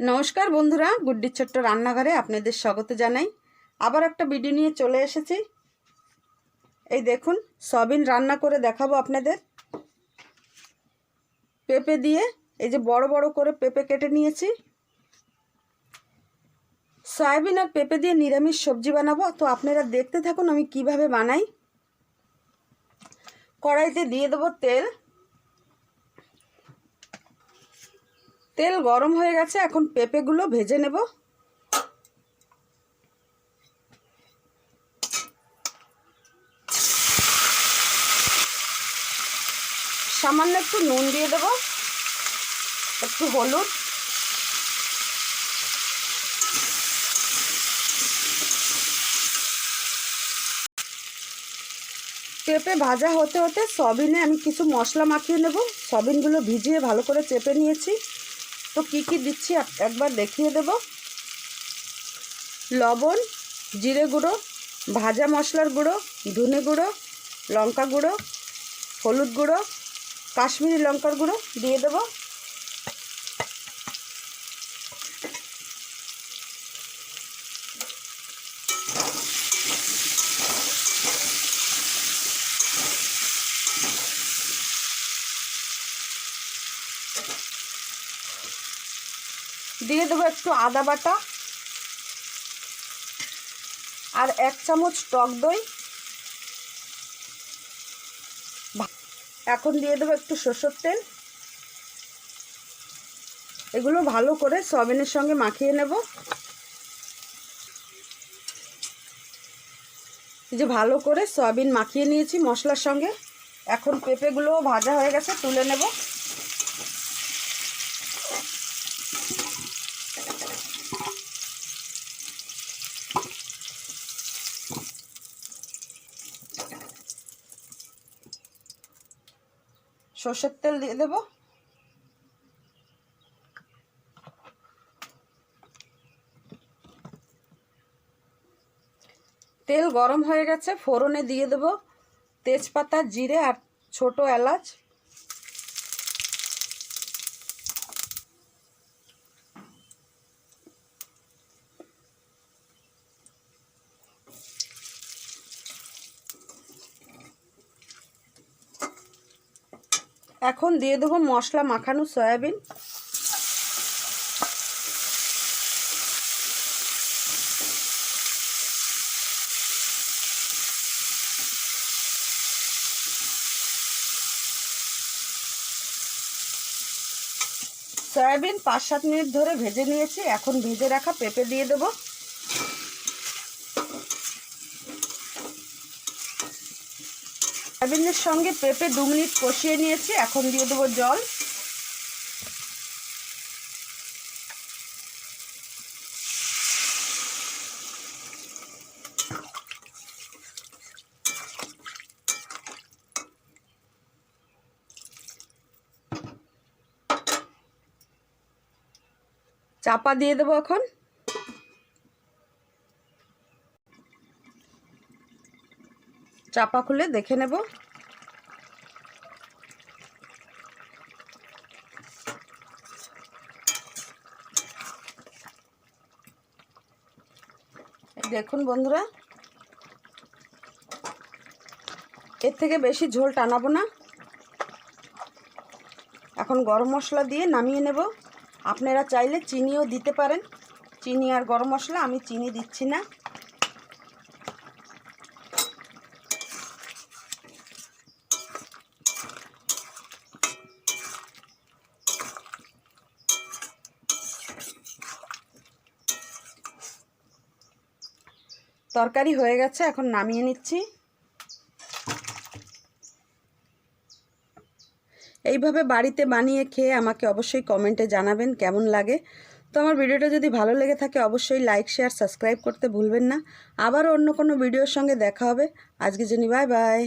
নমস্কার বন্ধুরা, গুড্ডির ছোট্ট রান্নাঘরে আপনাদের স্বাগত জানাই। আবার একটা ভিডিও নিয়ে চলে এসেছি। এই দেখুন, সবিন রান্না করে দেখাবো আপনাদের। পেঁপে দিয়ে এই যে বড় বড় করে পেঁপে কেটে নিয়েছি। সয়াবিন আর পেঁপে দিয়ে নিরামিষ সবজি বানাবো। তো আপনারা দেখতে থাকুন আমি কীভাবে বানাই। কড়াইতে দিয়ে দেবো তেল। তেল গরম হয়ে গেছে, এখন পেঁপেগুলো ভেজে নেব। সামান্য একটু নুন দিয়ে দেব, একটু হলুদ। পেঁপে ভাজা হতে হতে সবিনে আমি কিছু মশলা মাখিয়ে নেব, সবিনগুলো ভিজিয়ে ভালো করে চেপে নিয়েছি। তো কী কী দিচ্ছি একবার দেখিয়ে দেব। লবণ, জিরে গুঁড়ো, ভাজা মশলার গুঁড়ো, ধনে গুঁড়ো, লঙ্কা গুঁড়ো, হলুদ গুঁড়ো, কাশ্মীরি লঙ্কার গুঁড়ো দিয়ে দেব। দিয়ে দেবো একটু আদা বাটা আর এক চামচ টক দই। এখন দিয়ে দেবো একটু সর্ষের তেল। এগুলো ভালো করে সয়াবিনের সঙ্গে মাখিয়ে নেব। যে ভালো করে সয়াবিন মাখিয়ে নিয়েছি মশলার সঙ্গে। এখন পেঁপেগুলোও ভাজা হয়ে গেছে, তুলে নেব। সর্ষের তেল দিয়ে দেব। তেল গরম হয়ে গেছে, ফোড়নে দিয়ে দেব তেজপাতা, জিরে আর ছোট এলাচ। এখন দিয়ে দেবো মশলা মাখানো সয়াবিন। সয়াবিন পাঁচ সাত মিনিট ধরে ভেজে নিয়েছি। এখন ভেজে রাখা পেঁপে দিয়ে দেবো। সয়াবিনের সঙ্গে পেঁপে দু মিনিট কষিয়ে নিয়েছি, এখন দিয়ে দেবো জল। চাপা দিয়ে দেবো এখন। চাপা খুলে দেখে নেব। দেখুন বন্ধুরা, এর থেকে বেশি ঝোল টানাবো না। এখন গরম মশলা দিয়ে নামিয়ে নেব। আপনারা চাইলে চিনিও দিতে পারেন। চিনি আর গরম মশলা আমি চিনি দিচ্ছি না। তরকারি হয়ে গেছে, এখন নামিয়ে নিচ্ছি। এইভাবে বাড়িতে বানিয়ে খেয়ে আমাকে অবশ্যই কমেন্টে জানাবেন কেমন লাগে। তো আমার ভিডিওটা যদি ভালো লেগে থাকে, অবশ্যই লাইক শেয়ার সাবস্ক্রাইব করতে ভুলবেন না। আবারও অন্য কোনো ভিডিওর সঙ্গে দেখা হবে। আজকে জানি বাই বাই